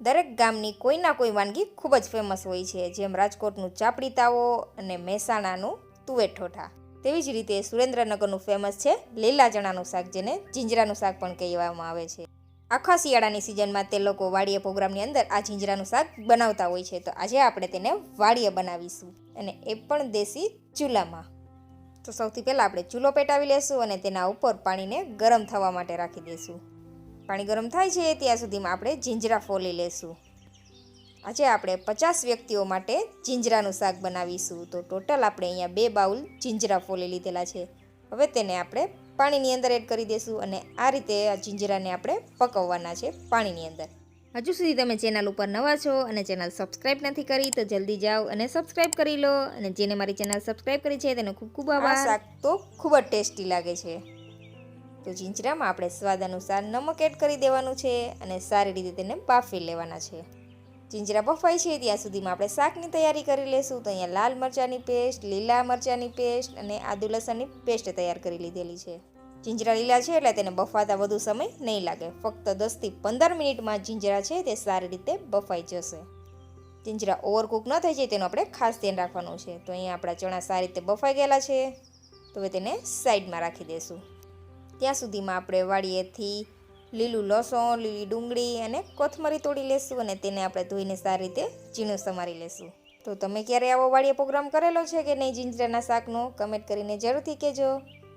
દરેક ગામની કોઈના કોઈ વાનગી ખૂબ જ ફેમસ હોય છે, જેમ રાજકોટનું ચાપડી તાવો અને મહેસાણાનું તુવેર ઠોઠા. તેવી જ રીતે સુરેન્દ્રનગરનું ફેમસ છે લીલા ચણાનું શાક, જેને જીંજરાનું શાક પણ કહેવામાં આવે છે. આખા શિયાળાની સિઝનમાં તે લોકો વાડીએ પ્રોગ્રામની અંદર આ જીંજરાનું શાક બનાવતા હોય છે. તો આજે આપણે તેને વાડીએ બનાવીશું અને એ પણ દેશી ચૂલામાં. તો સૌથી પહેલાં આપણે ચૂલો પેટાવી લેશું અને તેના ઉપર પાણીને ગરમ થવા માટે રાખી દઈશું પાણી ગરમ થાય છે ત્યાં સુધીમાં આપણે જીંજરા ફોલી લેશું. આજે આપણે પચાસ વ્યક્તિઓ માટે જીંજરાનું શાક બનાવીશું. તો ટોટલ આપણે અહીંયા બે બાઉલ જીંજરા ફોલી લીધેલા છે. હવે તેને આપણે પાણીની અંદર એડ કરી દઈશું અને આ રીતે આ જીંજરાને આપણે પકવવાના છે પાણીની અંદર. હજુ સુધી તમે ચેનલ ઉપર નવા છો અને ચેનલ સબસ્ક્રાઇબ નથી કરી તો જલ્દી જાઓ અને સબસ્ક્રાઇબ કરી લો. અને જેને મારી ચેનલ સબસ્ક્રાઇબ કરી છે તેનો ખૂબ ખૂબ આભાર. શાક તો ખૂબ જ ટેસ્ટી લાગે છે. તો જીંજરામાં આપણે સ્વાદ અનુસાર નમક એડ કરી દેવાનું છે અને સારી રીતે તેને બાફી લેવાના છે. જીંજરા બફાય છે ત્યાં સુધીમાં આપણે શાકની તૈયારી કરી લેશું તો અહીંયા લાલ મરચાંની પેસ્ટ, લીલા મરચાંની પેસ્ટ અને આદુ લસણની પેસ્ટ તૈયાર કરી લીધેલી છે. જીંજરા લીલા છે એટલે તેને બફાતા વધુ સમય નહીં લાગે. ફક્ત દસથી પંદર મિનિટમાં જીંજરા છે તે સારી રીતે બફાઈ જશે. જીંજરા ઓવરકુક ન થઈ જાય તેનું આપણે ખાસ ધ્યાન રાખવાનું છે. તો અહીંયા આપણા ચણા સારી રીતે બફાઈ ગયેલા છે. તો હવે તેને સાઈડમાં રાખી દઈશું ત્યાં સુધીમાં આપણે વાડીએથી લીલું લસણ, લીલી ડુંગળી અને કોથમરી તોડી લેશું અને તેને આપણે ધોઈને સારી રીતે ઝીણું સમારી લેશું. તો તમે ક્યારે આવો વાડીએ પ્રોગ્રામ કરેલો છે કે નહીં જીંજરાના શાકનો કમેન્ટ કરીને જરૂરથી કહેજો.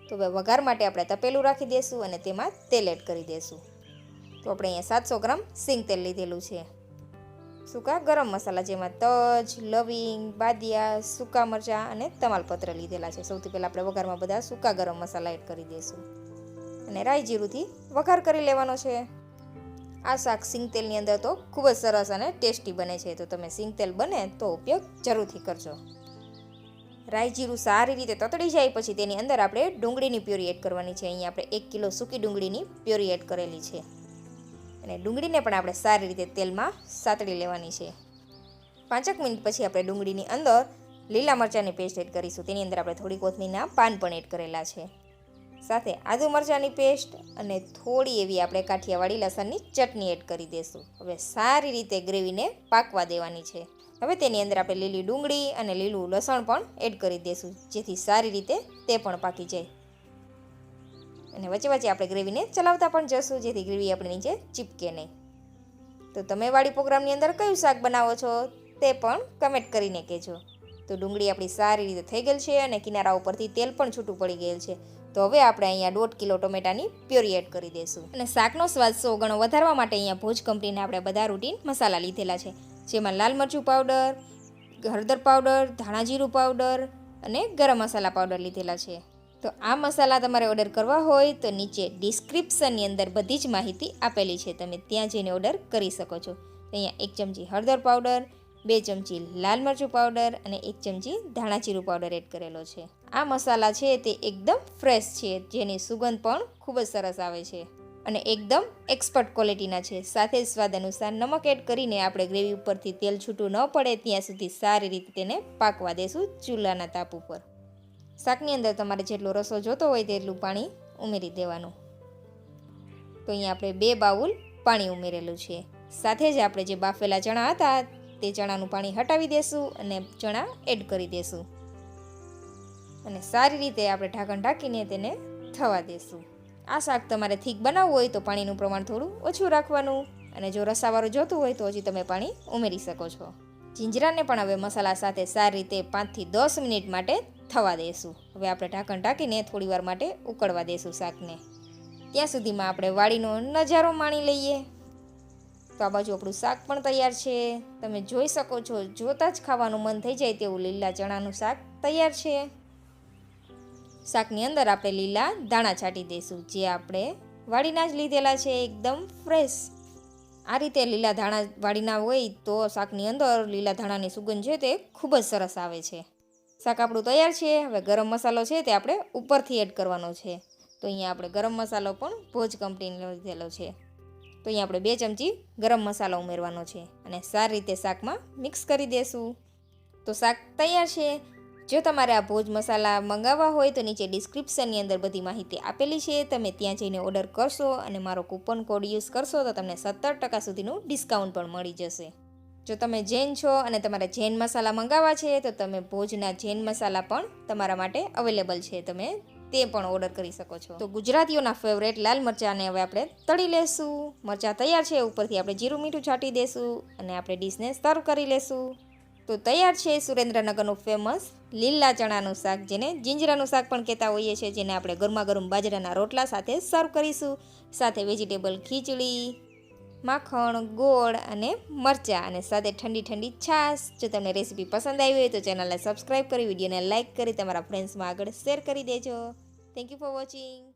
તો હવે વઘાર માટે આપણે તપેલું રાખી દઈશું અને તેમાં તેલ એડ કરી દઈશું તો આપણે અહીંયા સાતસો ગ્રામ સિંગ તેલ લીધેલું છે. સૂકા ગરમ મસાલા જેમાં તજ, લવિંગ, બાદિયા, સૂકા મરચાં અને તમાલપત્ર લીધેલા છે. સૌથી પહેલાં આપણે વઘારમાં બધા સૂકા ગરમ મસાલા એડ કરી દઈશું અને રાઈ જીરુંથી વઘાર કરી લેવાનો છે. આ શાક સિંગ તેલની અંદર તો ખૂબ જ સરસ અને ટેસ્ટી બને છે. તો તમે સિંગ તેલ બને તો ઉપયોગ જરૂરથી કરજો. રાઈ જીરું સારી રીતે તતડી જાય પછી તેની અંદર આપણે ડુંગળીની પ્યોરી એડ કરવાની છે. અહીંયા આપણે એક કિલો સૂકી ડુંગળીની પ્યોરી એડ કરેલી છે. અને ડુંગળીને પણ આપણે સારી રીતે તેલમાં સાતળી લેવાની છે. પાંચેક મિનિટ પછી આપણે ડુંગળીની અંદર લીલા મરચાંની પેસ્ટ એડ કરીશું. તેની અંદર આપણે થોડી કોથમીરના પાન પણ એડ કરેલા છે. સાથે આદુ મરચાંની પેસ્ટ અને થોડી એવી આપણે કાઠિયાવાડી લસણની ચટણી એડ કરી દઈશું હવે સારી રીતે ગ્રેવીને પાકવા દેવાની છે. હવે તેની અંદર આપણે લીલી ડુંગળી અને લીલું લસણ પણ એડ કરી દઈશું જેથી સારી રીતે તે પણ પાકી જાય. અને વચ્ચે વચ્ચે આપણે ગ્રેવીને ચલાવતા પણ જશું, જેથી ગ્રેવી આપણે નીચે ચીપકે નહીં. તો તમે વાળી પ્રોગ્રામની અંદર કયું શાક બનાવો છો તે પણ કમેન્ટ કરીને કહેજો. તો ડુંગળી આપણી સારી રીતે થઈ ગયેલ છે અને કિનારા ઉપરથી તેલ પણ છૂટું પડી ગયેલ છે. તો હવે આપણે અહીંયા દોઢ કિલો ટોમેટાની પ્યોરી એડ કરી દઈશું. અને શાકનો સ્વાદ સો ગણો વધારવા માટે અહીંયા ભોજ કંપનીના આપણે બધા રૂટીન મસાલા લીધેલા છે. જેમાં લાલ મરચું પાવડર, હળદર પાવડર, ધાણા જીરું પાવડર અને ગરમ મસાલા પાવડર લીધેલા છે. તો આ મસાલા તમારે ઓર્ડર કરવા હોય તો નીચે ડિસ્ક્રિપ્શનની અંદર બધી જ માહિતી આપેલી છે. તમે ત્યાં જઈને ઓર્ડર કરી શકો છો. અહીંયા એક ચમચી હળદર પાવડર બે ચમચી લાલ મરચું પાવડર અને એક ચમચી ધાણા જીરું પાવડર એડ કરેલો છે. આ મસાલા છે તે એકદમ ફ્રેશ છે, જેની સુગંધ પણ ખૂબ જ સરસ આવે છે અને એકદમ એક્સપર્ટ ક્વોલિટીના છે. સાથે જ સ્વાદ અનુસાર નમક એડ કરીને આપણે ગ્રેવી ઉપરથી તેલ છૂટું ન પડે ત્યાં સુધી સારી રીતે તેને પાકવા દેશું ચૂલાના તાપ ઉપર. શાકની અંદર તમારે જેટલો રસો જોતો હોય તેટલું પાણી ઉમેરી દેવાનું. તો અહીંયા આપણે બે બાઉલ પાણી ઉમેરેલું છે. સાથે જ આપણે જે બાફેલા ચણા હતા તે ચણાનું પાણી હટાવી દેશું અને ચણા એડ કરી દેશું. અને સારી રીતે આપણે ઢાંકણ ઢાંકીને તેને થવા દેશું. આ શાક તમારે થીક બનાવવું હોય તો પાણીનું પ્રમાણ થોડું ઓછું રાખવાનું અને જો રસાવાળું જોતું હોય તો હજી તમે પાણી ઉમેરી શકો છો. જીંજરાને પણ હવે મસાલા સાથે સારી રીતે પાંચથી દસ મિનિટ માટે થવા દઈશું હવે આપણે ઢાંકણ ઢાંકીને થોડી વાર માટે ઉકળવા દઈશું શાકને. ત્યાં સુધીમાં આપણે વાડીનો નજારો માણી લઈએ. તો આ બાજુ આપણું શાક પણ તૈયાર છે. તમે જોઈ શકો છો, જોતાં જ ખાવાનું મન થઈ જાય તેવું લીલા ચણાનું શાક તૈયાર છે. શાકની અંદર આપણે લીલા દાણા છાંટી દઈશું, જે આપણે વાડીના જ લીધેલા છે, એકદમ ફ્રેશ. આ રીતે લીલા ધાણા વાડીના હોય તો શાકની અંદર લીલા ધાણાની સુગંધ છે તે ખૂબ જ સરસ આવે છે. શાક આપણું તૈયાર છે, હવે ગરમ મસાલો છે તે આપણે ઉપરથી એડ કરવાનો છે. તો અહીંયા આપણે ગરમ મસાલો પણ ભોજ કંપનીનો લીધેલો છે. તો અહીંયા આપણે બે ચમચી ગરમ મસાલો ઉમેરવાનો છે અને સારી રીતે શાકમાં મિક્સ કરી દઈશું તો શાક તૈયાર છે. જો તમારે આ ભોજ મસાલા મંગાવવા હોય તો નીચે ડિસ્ક્રિપ્શનની અંદર બધી માહિતી આપેલી છે. તમે ત્યાં જઈને ઓર્ડર કરશો અને મારો કૂપન કોડ યુઝ કરશો તો તમને સત્તર ટકા સુધીનું ડિસ્કાઉન્ટ પણ મળી જશે. જો તમે જૈન છો અને તમારે જૈન મસાલા મંગાવવા છે તો તમે ભોજના જૈન મસાલા પણ તમારા માટે અવેલેબલ છે. તમે તે પણ ઓર્ડર કરી શકો છો. તો ગુજરાતીઓના ફેવરેટ લાલ મરચાંને હવે આપણે તળી લેશું. મરચાં તૈયાર છે, ઉપરથી આપણે જીરું મીઠું છાંટી દેશું અને આપણે ડીશને સર્વ કરી લેશું. તો તૈયાર છે સુરેન્દ્રનગરનું ફેમસ લીલા ચણાનું શાક, જેને જીંજરાનું શાક પણ કહેતા હોઈએ છીએ, જેને આપણે ગરમા ગરમ બાજરાના રોટલા સાથે સર્વ કરીશું. સાથે વેજીટેબલ ખીચડી માખણ, ગોળ અને મરચાં. અને સાથે ઠંડી ઠંડી છાશ. જો તમને રેસીપી પસંદ આવી હોય તો ચેનલને સબસ્ક્રાઈબ કરી, વિડીયોને લાઇક કરી, તમારા ફ્રેન્ડ્સમાં આગળ શેર કરી દેજો. Thank you for watching